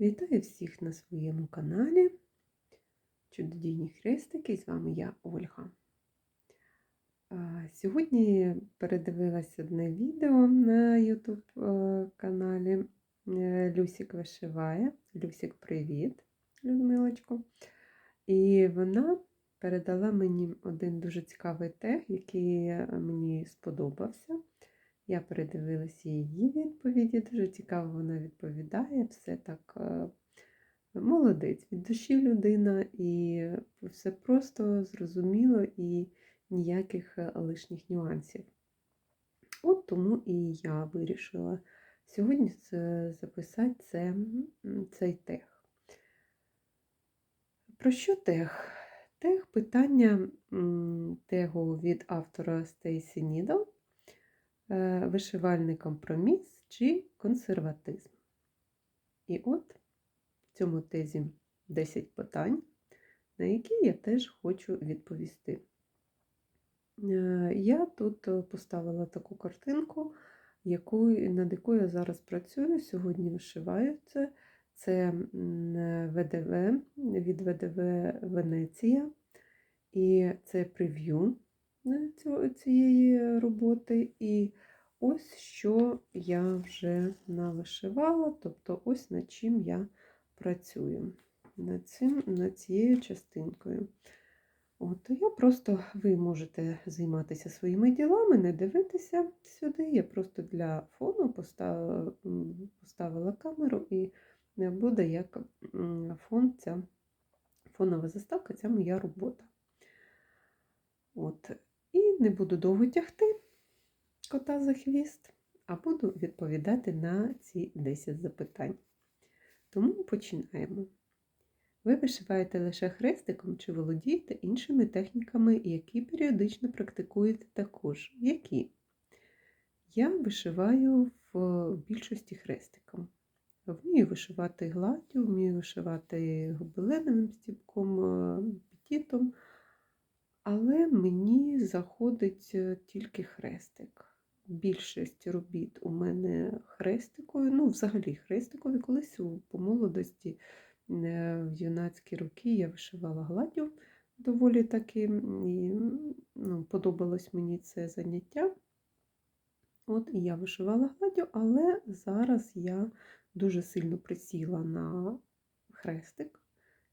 Вітаю всіх на своєму каналі Чудодійні хрестики. З вами я, Ольга. Сьогодні передивилась одне відео на YouTube е, каналі е, Люсік вишиває. Люсік, привіт, Людмилочко. І вона передала мені один дуже цікавий тег, який мені сподобався. Я передивилася її відповіді, дуже цікаво вона відповідає, все так е, молодець, від душі людина, і все просто зрозуміло і ніяких е, лишніх нюансів. От тому і я вирішила сьогодні записати це, цей тег. Про що тег? Тег питання тегу від автора Стейсі Нідл е, вишивальний компроміс чи консерватизм. І от в цьому тезі 10 питань, на які я теж хочу відповісти. Е, Я тут е, поставила таку картинку, яку, над якою я зараз працюю. Сьогодні вишиваю це. Це е, ВДВ від ВДВ Венеція. І це прев'ю цієї роботи. І ось що я вже навишивала, тобто ось над чим я працюю. Над, цим, над цією частинкою. От, я просто, ви можете займатися своїми ділами, не дивитися сюди. Я просто для фону поставила, поставила камеру і буде як фон ця фонова заставка, ця моя робота. От. І не буду довго тягти кота за хвіст, а буду відповідати на ці 10 запитань. Тому починаємо. Ви вишиваєте лише хрестиком чи володієте іншими техніками, які періодично практикуєте також. Які? Я вишиваю в більшості хрестиком. Вмію вишивати гладдю, вмію вишивати гобеленовим стіпком, е, петітом, але мені заходить е, тільки хрестик. Більшість робіт у мене хрестикою, ну, взагалі хрестикові. Колись по молодості е, в юнацькі роки я вишивала гладдю доволі таки, і ну, подобалось мені це заняття. От і я вишивала гладдю, але зараз я дуже сильно присіла на хрестик.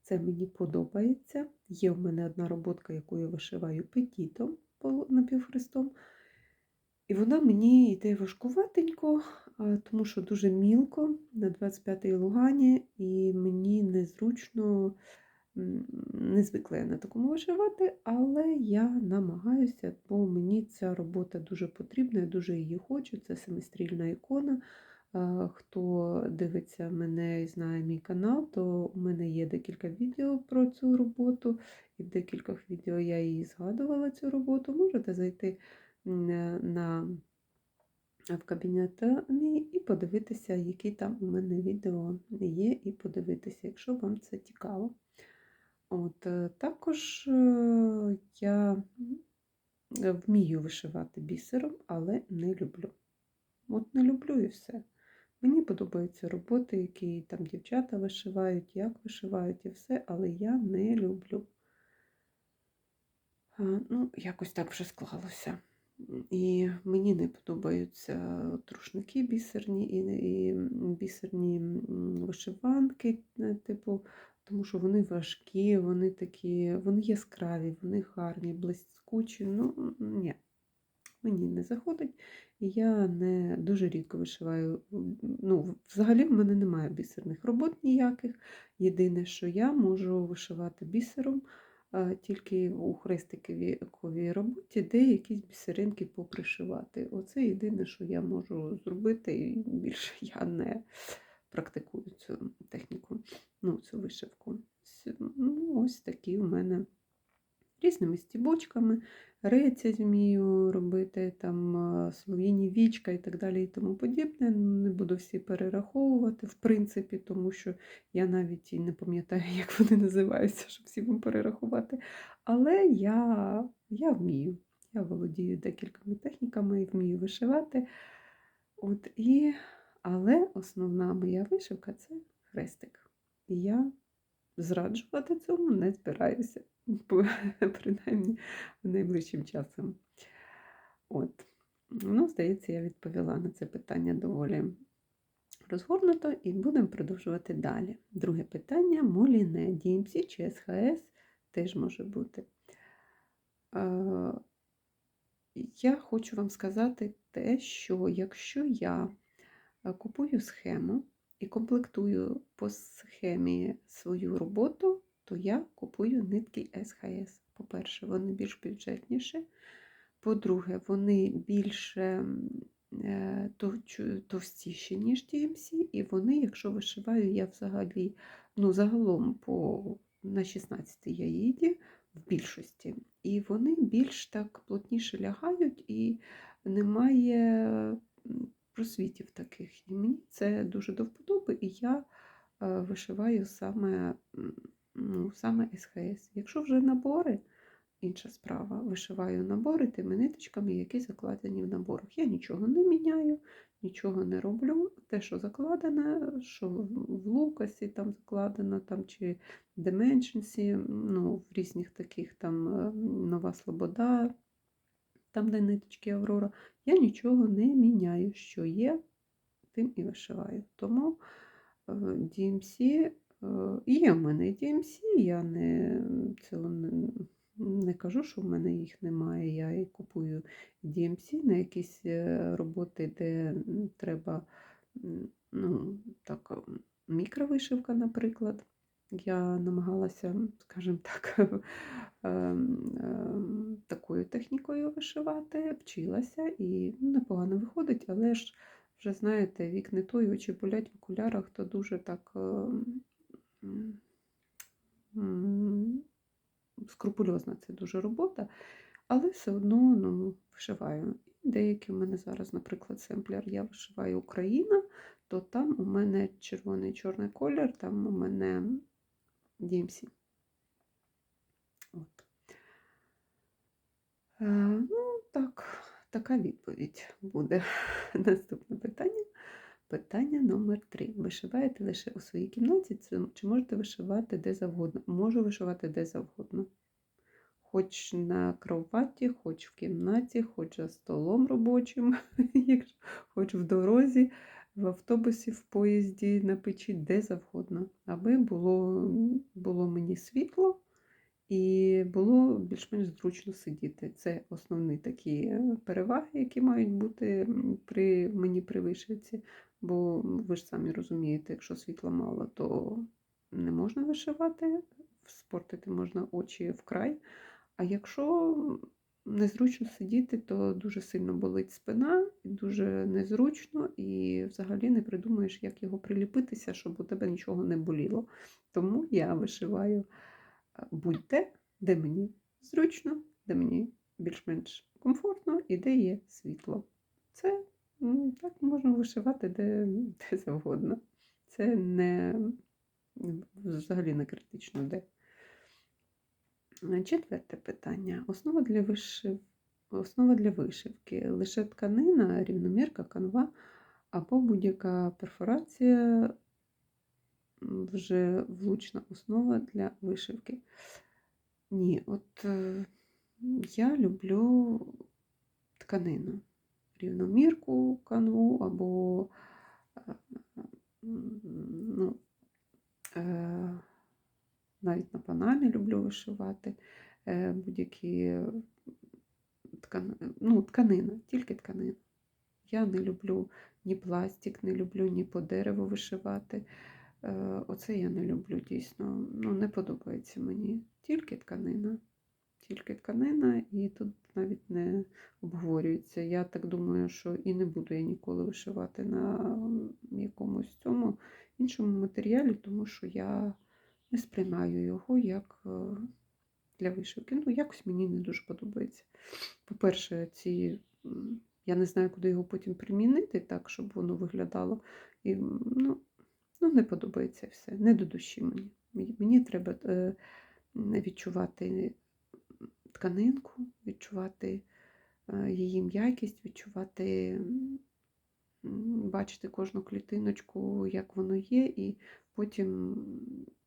Це мені подобається. Є в мене одна роботка, яку я вишиваю петітом напівхрестом. І вона мені йде важкуватенько, тому що дуже мілко на 25-й лугані, і мені незручно, не звикла на такому вишивати, але я намагаюся, бо мені ця робота дуже потрібна, я дуже її хочу. Це семистрільна ікона. А, Хто дивиться мене і знає мій канал, то у мене є декілька відео про цю роботу, і в декількох відео я її згадувала цю роботу. Можете зайти е, на в кабінет мій і подивитися, які там у мене відео є, і подивитися, якщо вам це цікаво. От, е, також е, я е, вмію вишивати бісером, але не люблю. От не люблю і все. Мені подобаються роботи, які там дівчата вишивають, як вишивають і все, але я не люблю. Ну, якось так вже склалося. І мені не подобаються от рушники бісерні і, і бісерні вишиванки, е, типу, тому що вони важкі, вони такі, вони яскраві, вони гарні, блискучі. Ну, ні, мені не заходить. Я не дуже рідко вишиваю. Ну, взагалі в мене немає бісерних робот ніяких. Єдине, що я можу вишивати бісером тільки у хрестиковій роботі, де якісь бісеринки попришивати. Оце єдине, що я можу зробити, і більше я не практикую цю техніку, ну, цю вишивку. Ну, ось такі у мене різними стібочками. Рецять вмію робити, там а, вічка і так далі і тому подібне. Не буду всі перераховувати, в принципі, тому що я навіть і не пам'ятаю, як вони називаються, щоб всі вам перерахувати. Але я, я вмію. Я володію декількома техніками і вмію вишивати. От і, але основна моя вишивка це хрестик. І я зраджувати цьому не збираюся, принаймні найближчим часом. От. Ну, здається, я відповіла на це питання доволі розгорнуто і будемо продовжувати далі. Друге питання: Моліне, DMC чи СХС теж може бути. Е, Я хочу вам сказати те, що якщо я е, купую схему і комплектую по схемі свою роботу, то я купую нитки СХС. По-перше, вони більш бюджетніші. По-друге, вони більш ем, е, товстіші, ніж DMC, і вони, якщо вишиваю, я взагалі, ну, загалом по, на 16 я їді в більшості. І вони більш так плотніше лягають, і немає просвітів таких. І мені це дуже до вподоби, і я е, вишиваю саме, ну, саме СХС. Якщо вже набори, інша справа. Вишиваю набори тими ниточками, які закладені в наборах. Я нічого не міняю, нічого не роблю. Те, що закладене, що в Лукасі там закладено, там, чи Dimensions, ну, в різних таких там е, Нова Слобода, там, де ниточки Аврора, я нічого не міняю. Що є, тим і вишиваю. Тому DMC, е, є в мене DMC, я не, це не, не кажу, що в мене їх немає. Я і купую DMC на якісь е, роботи, де треба ну, так, мікровишивка, наприклад. Я намагалася, скажімо так, ем, ем, такою технікою вишивати, вчилася і непогано виходить, але ж вже знаєте, вік не той, очі болять в окулярах, то дуже так скрупульозна це дуже робота, але все одно ну, вишиваю. Деякі у мене зараз, наприклад, семплер, я вишиваю Україна, то там у мене червоний чорний колір, там у мене DMC. От. Е, ну, так, така відповідь буде. Наступне питання. Питання номер 3. Вишиваєте лише у своїй кімнаті, чи можете вишивати де завгодно? Можу вишивати де завгодно. Хоч на кроваті, хоч в кімнаті, хоч за столом робочим, хоч в дорозі, в автобусі, в поїзді, на печі, де завгодно. Аби було, було мені світло і було більш-менш зручно сидіти. Це основні такі переваги, які мають бути при мені при вишивці. Бо ви ж самі розумієте, якщо світла мало, то не можна вишивати, спортити можна очі вкрай. А якщо незручно сидіти, то дуже сильно болить спина, дуже незручно, і взагалі не придумаєш, як його приліпитися, щоб у тебе нічого не боліло. Тому я вишиваю е, будь-де, де мені зручно, де мені більш-менш комфортно і де є світло. Це так можна вишивати де, де завгодно. Це не взагалі не критично де. Е, Четверте питання. Основа для, вишив... Основа для вишивки. Лише тканина, рівномірка, канва або будь-яка перфорація вже влучна основа для вишивки. Ні, от е, я люблю тканину, рівномірку, канву або е, ну, навіть на панамі люблю вишивати е, будь-які ткани... ну, тканина, тільки тканина. Я не люблю ні пластик, не люблю ні по дереву вишивати. Е, Оце я не люблю дійсно. Ну, не подобається мені. Тільки тканина. Тільки тканина, і тут навіть не обговорюється. Я так думаю, що і не буду я ніколи вишивати на якомусь цьому іншому матеріалі, тому що я не сприймаю його як е, для вишивки. Ну, якось мені не дуже подобається. По-перше, ці, я не знаю, куди його потім примінити, так, щоб воно виглядало. І, ну, ну, не подобається все, не до душі мені. Мені- треба е, відчувати тканинку, відчувати е, її м'якість, відчувати бачити кожну клітиночку, як воно є, і потім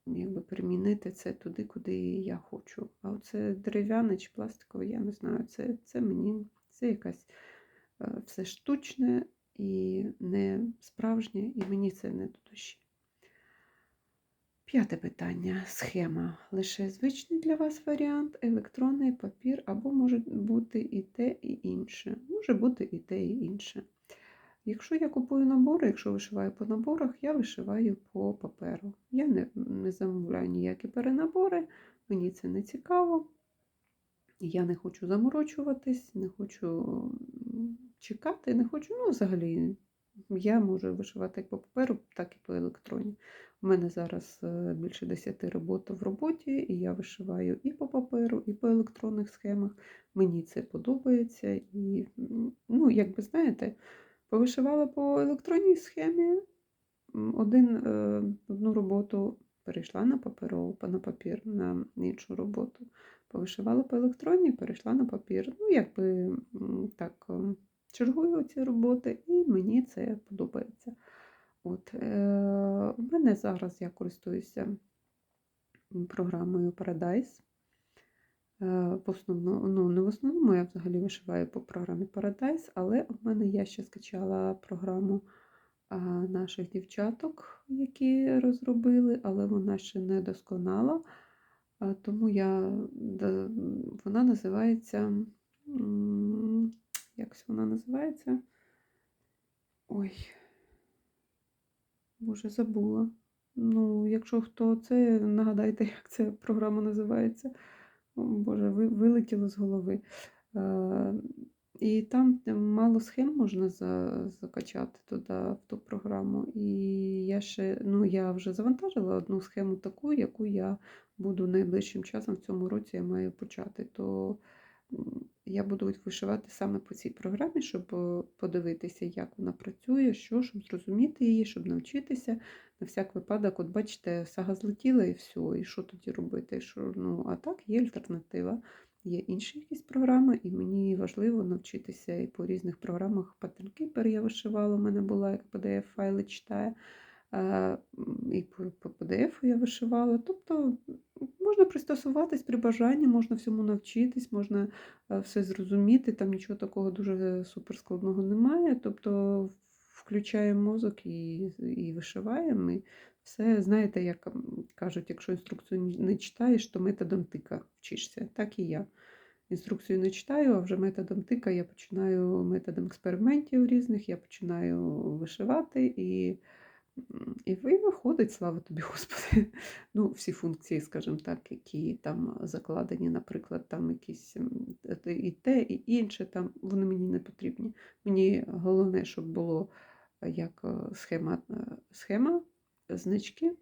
якби примінити це туди, куди я хочу. А оце дерев'яне чи пластикове, я не знаю. Це, це мені це якась е, все штучне і не справжнє, і мені це не до душі. П'яте питання. Схема. Лише звичний для вас варіант, електронний папір, або може бути і те, і інше. Може бути і те, і інше. Якщо я купую набори, якщо вишиваю по наборах, я вишиваю по паперу. Я не, не замовляю ніякі перенабори, мені це не цікаво. Я не хочу заморочуватись, не хочу чекати, не хочу, ну, взагалі, я можу вишивати як по паперу, так і по електроні. У мене зараз е, більше 10 робот в роботі, і я вишиваю і по паперу, і по електронних схемах. Мені це подобається. І, ну, як ви знаєте, повишивала по електронній схемі один, е, одну роботу перейшла на паперову, на папір, на іншу роботу. Повишивала по електронній, перейшла на папір. Ну, якби так ем, чергую ці роботи, і мені це подобається. От, е, У мене зараз я користуюся програмою Paradise. Е, В основному, ну, не в основному, я взагалі вишиваю по програмі Paradise, але в мене я ще скачала програму наших дівчаток, які розробили, але вона ще не досконала. Тому я, вона називається. Якось вона називається? Ой, Боже, забула. Ну, якщо хто це, нагадайте, як ця програма називається. Боже, ви- вилетіло з голови. Е, І там мало схем можна за, закачати туди, в ту програму. І я ще, ну, я вже завантажила одну схему таку, яку я буду найближчим часом в цьому році я маю почати. То я буду вишивати саме по цій програмі, щоб е, подивитися, як вона працює, що, щоб зрозуміти її, щоб навчитися. На всяк випадок, от бачите, сага злетіла і все, і що тоді робити? Що, ну, а так є альтернатива. Є інші якісь програми, і мені важливо навчитися і по різних програмах Keeper я вишивала, у мене була як PDF-файли читає, і по, по PDF я вишивала. Тобто можна пристосуватись при бажанні, можна всьому навчитись, можна е, все зрозуміти, там нічого такого дуже суперскладного немає. Тобто включаємо мозок і, і вишиваємо. І все, знаєте, як кажуть, якщо інструкцію не читаєш, то методом тика вчишся. Так і я. Інструкцію не читаю, а вже методом тика я починаю методом експериментів різних, я починаю вишивати і. І ви- виходить, слава тобі, Господи. Ну, всі функції, скажімо так, які там закладені, наприклад, там якісь і те, і інше, там вони мені не потрібні. Мені головне, щоб було як схема, схема, значки,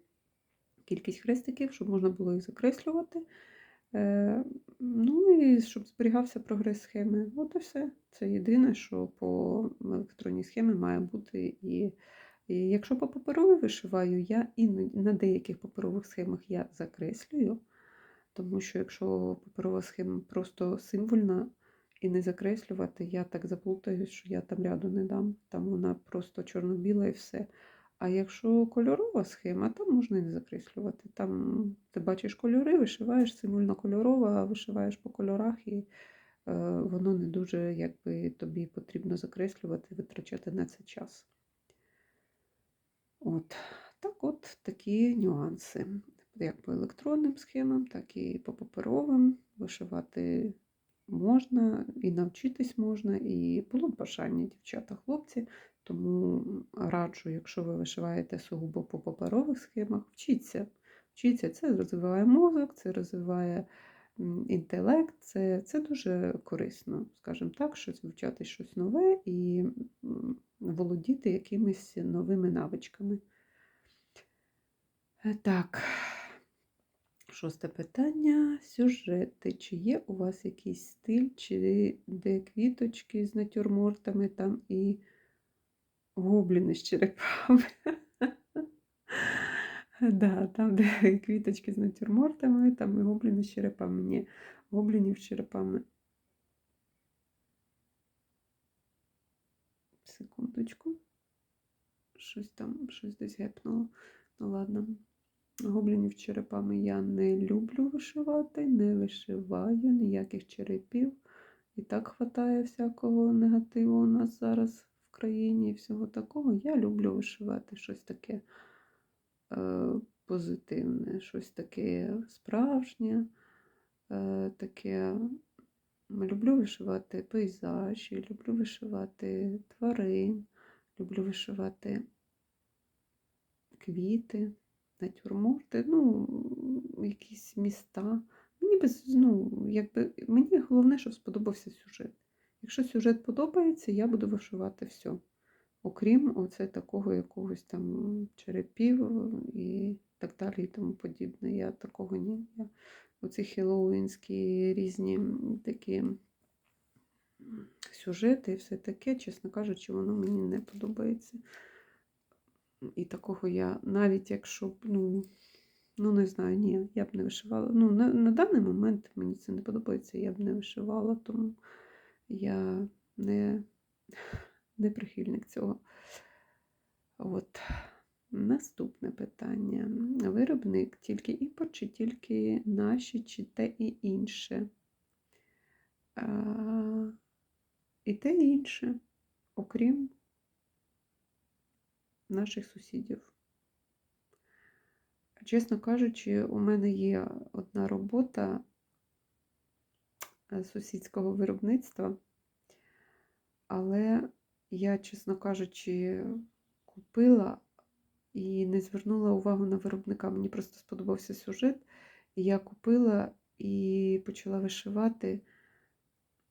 кількість хрестиків, щоб можна було їх закреслювати. Е, Ну і щоб зберігався прогрес схеми. От і все. Це єдине, що по електронній схемі має бути. І, і якщо по паперовій вишиваю, я іноді на деяких паперових схемах я закреслюю, тому що якщо паперова схема просто символьна і не закреслювати, я так заплутаюсь, що я там ряду не дам. Там вона просто чорно-біла і все. А якщо кольорова схема, там можна і не закреслювати. Там ти бачиш кольори, вишиваєш символьно кольорова, вишиваєш по кольорах, і е, воно не дуже якби, тобі потрібно закреслювати, витрачати на це час. От. Так от такі нюанси. Як по електронним схемам, так і по паперовим. Вишивати можна, і навчитись можна, і було бажання дівчата, хлопці. Тому раджу, якщо ви вишиваєте сугубо по паперових схемах, вчіться. Вчіться, це розвиває мозок, це розвиває інтелект, це, це дуже корисно, скажімо так, щось вивчати щось нове і володіти якимись новими навичками. Е, Так, шосте питання. Сюжети. Чи є у вас якийсь стиль, чи де квіточки з натюрмортами там і гобліни з черепами? Да, там, де квіточки з натюрмортами, там і гобліни з черепами. Ні, гоблінів з черепами. Секундочку. щось там, щось десь гепнуло. Ну ладно. Гоблінів черепами я не люблю вишивати, не вишиваю ніяких черепів. І так хватає всякого негативу у нас зараз в країні і всього такого. Я люблю вишивати щось таке позитивне, щось таке справжнє, е, таке. Люблю вишивати пейзажі, люблю вишивати тварин, люблю вишивати квіти, натюрморти, ну, якісь міста. Мені без, ну, якби, мені головне, щоб сподобався сюжет. Якщо сюжет подобається, я буду вишивати все. Окрім оце такого якогось там черепів і так далі і тому подібне. Я такого ні. Я оці хеллоуінські різні такі сюжети і все таке, чесно кажучи, воно мені не подобається. І такого я, навіть якщо б, ну, ну не знаю, ні, я б не вишивала. Ну, на, на даний момент мені це не подобається, я б не вишивала, тому я не, не прихильник цього. От. Наступне питання. Виробник тільки імпорт, чи тільки наші, чи те і інше? А, і те і інше, окрім наших сусідів. Чесно кажучи, у мене є одна робота е, сусідського виробництва, але я, чесно кажучи, купила і не звернула увагу на виробника. Мені просто сподобався сюжет. Я купила і почала вишивати.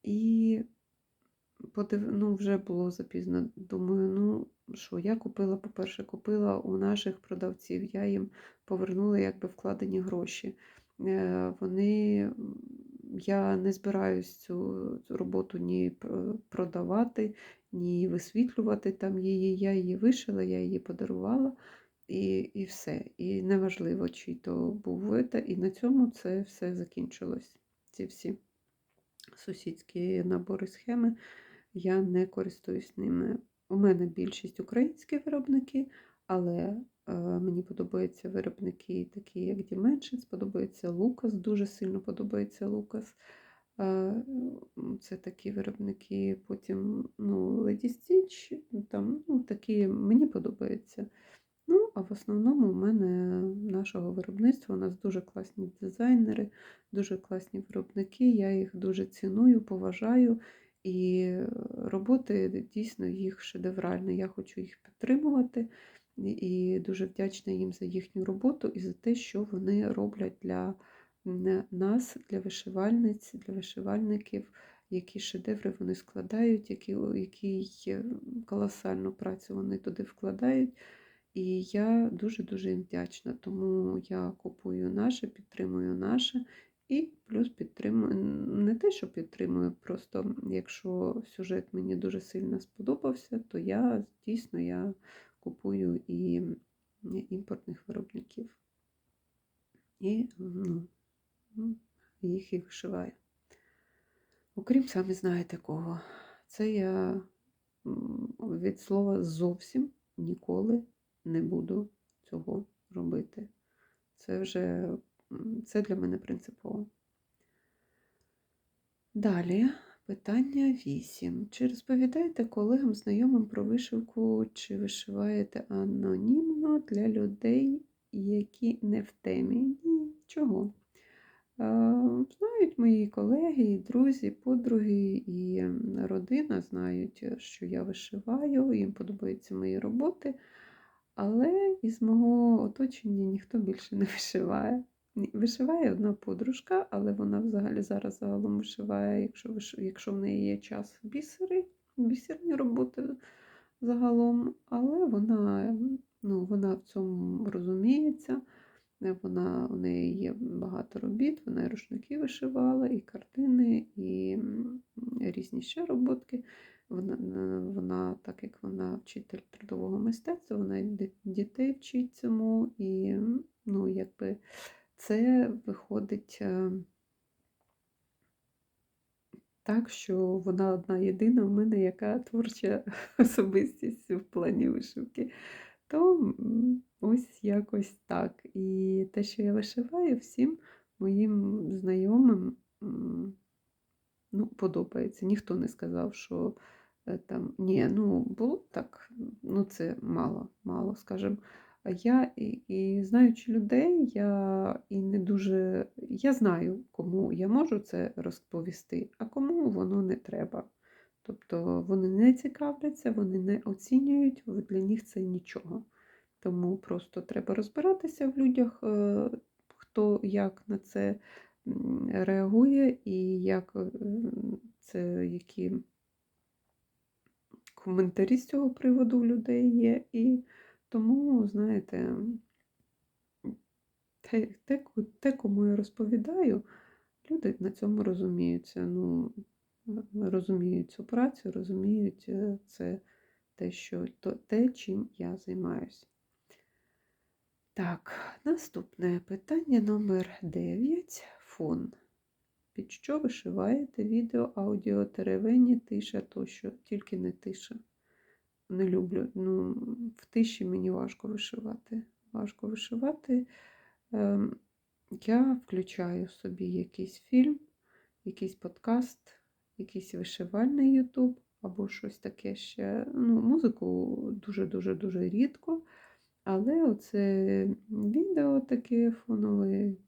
І подив... ну, вже було запізно. Думаю, ну що, я купила, по-перше, купила у наших продавців, я їм повернула якби вкладені гроші. Е, Вони, я не збираюсь цю, цю роботу ні продавати, ні висвітлювати там її. Я її вишила, я її подарувала. І, і все. І неважливо, чий то був вита. І на цьому це все закінчилось. Ці всі сусідські набори схеми. Я не користуюсь ними. У мене більшість українські виробники, але е, мені подобаються виробники, такі як Dimensions, подобається Лукас, дуже сильно подобається Лукас. Е, Це такі виробники, потім ну, Lady Stitch, там, ну, такі мені подобаються. Ну, а в основному у мене нашого виробництва, у нас дуже класні дизайнери, дуже класні виробники, я їх дуже ціную, поважаю. І е, роботи дійсно їх шедевральні. Я хочу їх підтримувати і- дуже вдячна їм за їхню роботу і за те, що вони роблять для нас, для вишивальниць, для вишивальників, які шедеври вони складають, які, які колосальну працю вони туди вкладають. І я дуже-дуже їм вдячна. Тому я купую наше, підтримую наше. І плюс підтримую, не те, що підтримую, просто якщо сюжет мені дуже сильно сподобався, то я дійсно я купую і імпортних виробників. І ну, їх і вишиваю. Окрім самі знаєте кого. Це я від слова зовсім ніколи не буду цього робити. Це вже це для мене принципово. Далі питання 8. Чи розповідаєте колегам, знайомим про вишивку, чи вишиваєте анонімно для людей, які не в темі? Ні, чого? Е, Знають мої колеги, і друзі, подруги і родина знають, що я вишиваю, їм подобаються мої роботи. Але із мого оточення ніхто більше не вишиває. Вишиває одна подружка, але вона взагалі зараз загалом вишиває, якщо, якщо в неї є час бісери, бісерні роботи загалом. Але вона, ну, вона в цьому розуміється. Вона, у неї є багато робіт, вона і рушники вишивала, і картини, і різні ще роботки. Вона, вона, так як вона вчитель трудового мистецтва, вона дітей вчить цьому, і ну, якби це виходить е, так, що вона одна єдина в мене, яка творча особистість в плані вишивки. То ось якось так. І те, що я вишиваю, всім моїм знайомим ну, подобається. Ніхто не сказав, що е, там ні, ну було б так, ну це мало, мало, скажімо. А Я і, і знаючи людей, я і не дуже. Я знаю, кому я можу це розповісти, а кому воно не треба. Тобто вони не цікавляться, вони не оцінюють, для них це нічого. Тому просто треба розбиратися в людях, е, хто як на це реагує і як е, це які коментарі з цього приводу у людей є. І тому, знаєте, те, те, те, кому я розповідаю, люди на цьому розуміються. Ну, розуміють цю працю, розуміють е, це те, що, те, чим я займаюся. Так, наступне питання номер 9. Фон. Під що вишиваєте відео, аудіо, теревені, тиша тощо, тільки не тиша. Не люблю. Ну, в тиші мені важко вишивати. Важко вишивати. Ем, я включаю собі якийсь фільм, якийсь подкаст, якийсь вишивальний Ютуб або щось таке ще. Ну, музику дуже-дуже дуже рідко. Але оце відео таке фоновий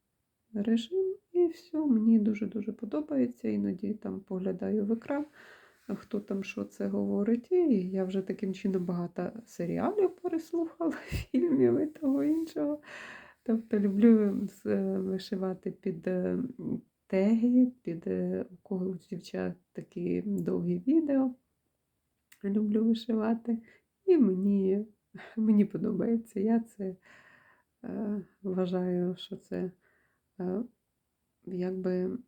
режим, і все, мені дуже-дуже подобається. Іноді там поглядаю в екран, хто там що це говорить. І я вже таким чином багато серіалів переслухала, фільмів і того іншого. Тобто люблю вишивати під е, теги, під е, у когось дівчат такі довгі відео. Люблю вишивати. І мені, мені подобається. Я це е, вважаю, що це е, якби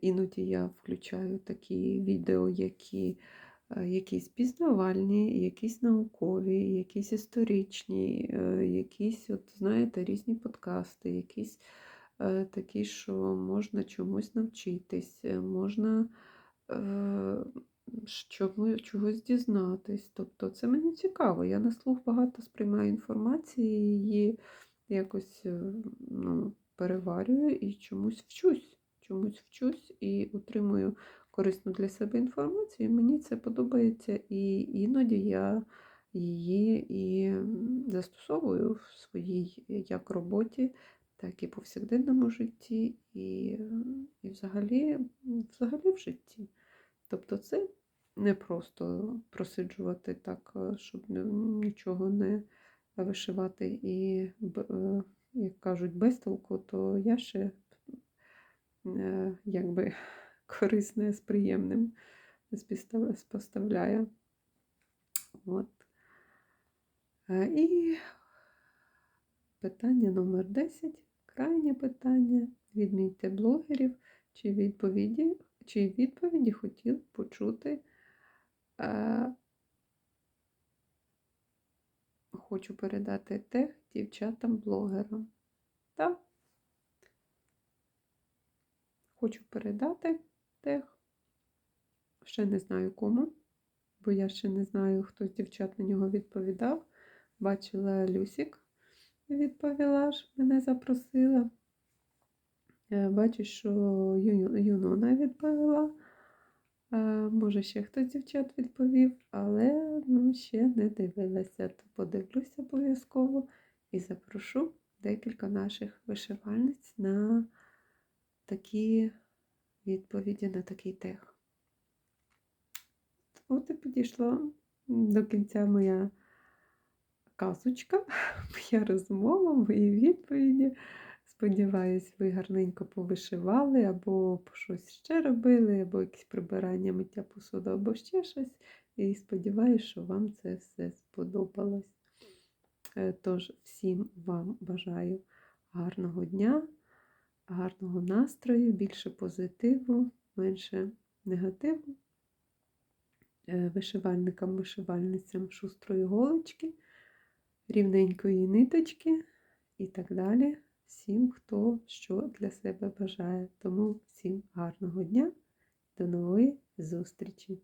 іноді я включаю такі відео, які е, якісь пізнавальні, якісь наукові, якісь історичні, е, якісь, от, знаєте, різні подкасти, якісь е, такі, що можна чомусь навчитись, е, можна е, чогось дізнатись. Тобто це мені цікаво. Я на слух багато сприймаю інформації, її якось е, ну, переварюю і чомусь вчусь. Чомусь вчусь і отримую корисну для себе інформацію. Мені це подобається, і іноді я її і застосовую в своїй як роботі, так і повсякденному житті, і, і взагалі, взагалі в житті. Тобто це не просто просиджувати так, е, щоб нічого не вишивати і, е, як кажуть, без толку, то я ще е, якби корисне з приємним споставляю. От. І питання номер 10. Крайнє питання. Відмітьте блогерів, чи відповіді, чи відповіді хотіли б почути. Е, Хочу передати тех дівчатам-блогерам. Так. Хочу передати тех. Ще не знаю кому, бо я ще не знаю, хто з дівчат на нього відповідав. Бачила Люсік, відповіла ж, мене запросила. Е, Бачу, що Ю- Юнона відповіла. Е, Може, ще хтось дівчат відповів, але ну, ще не дивилася. То подивлюся обов'язково і запрошу декілька наших вишивальниць на такі відповіді на такий тех. От і підійшла до кінця моя казочка, моя розмова, мої відповіді. Сподіваюсь, ви гарненько повишивали, або щось ще робили, або якісь прибирання, миття посуду, або ще щось. І сподіваюся, що вам це все сподобалось. Е, Тож, всім вам бажаю гарного дня, гарного настрою, більше позитиву, менше негативу. Е, Вишивальникам, вишивальницям шустрої голочки, рівненької ниточки і так далі. Всім, хто що для себе бажає. Тому всім гарного дня, до нової зустрічі!